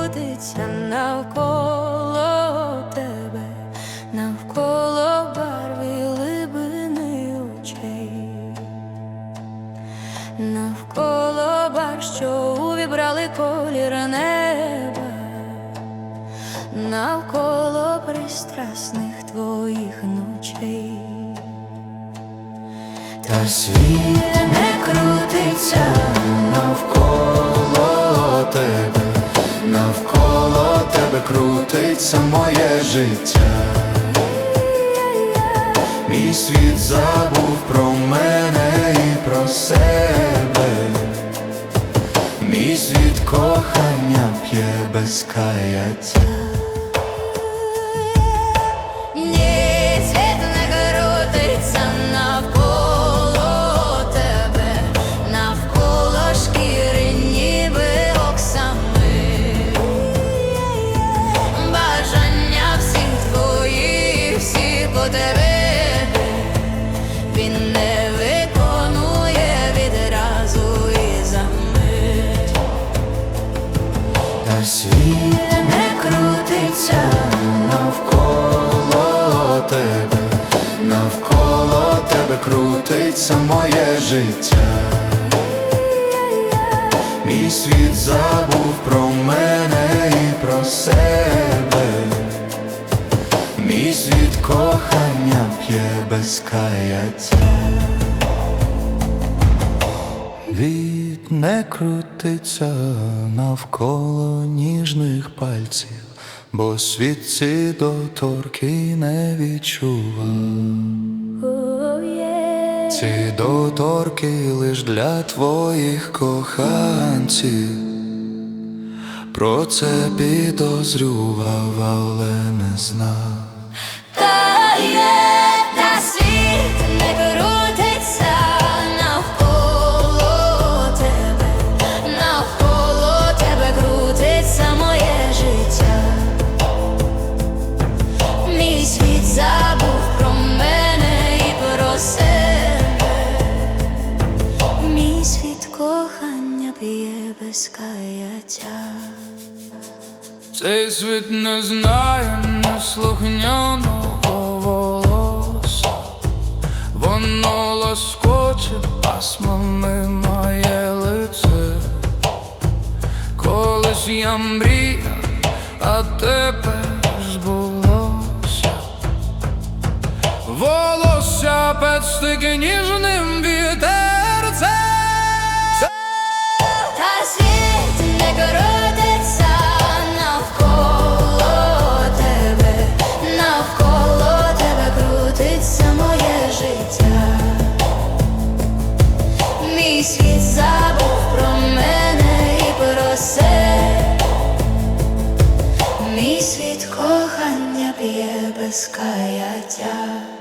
крутиться навколо тебе, навколо барви глибини очей, навколо бар, що увібрали колір неба, навколо пристрасних твоїх ночей. Та світ не крутиться крутиться моє життя. Мій світ забув про мене і про себе. Мій світ кохання п'є без каяття. Світ не крутиться навколо тебе, навколо тебе крутиться моє життя. Мій світ забув про мене і про себе. Мій світ кохання п'є без каяття. Від не крутиться навколо ніжних пальців, бо світ ці доторки не відчував. Ці доторки лиш для твоїх коханців. Про це підозрював, але не знав. Та є, каяття. Цей світ не знає неслухняного волосся, воно лоскоче пасмами моє лице. Колись я мріяв, а тепер збулося. Волосся пестики ніжним світ забув про мене і про себе. Мій світ кохання б'є без каяття.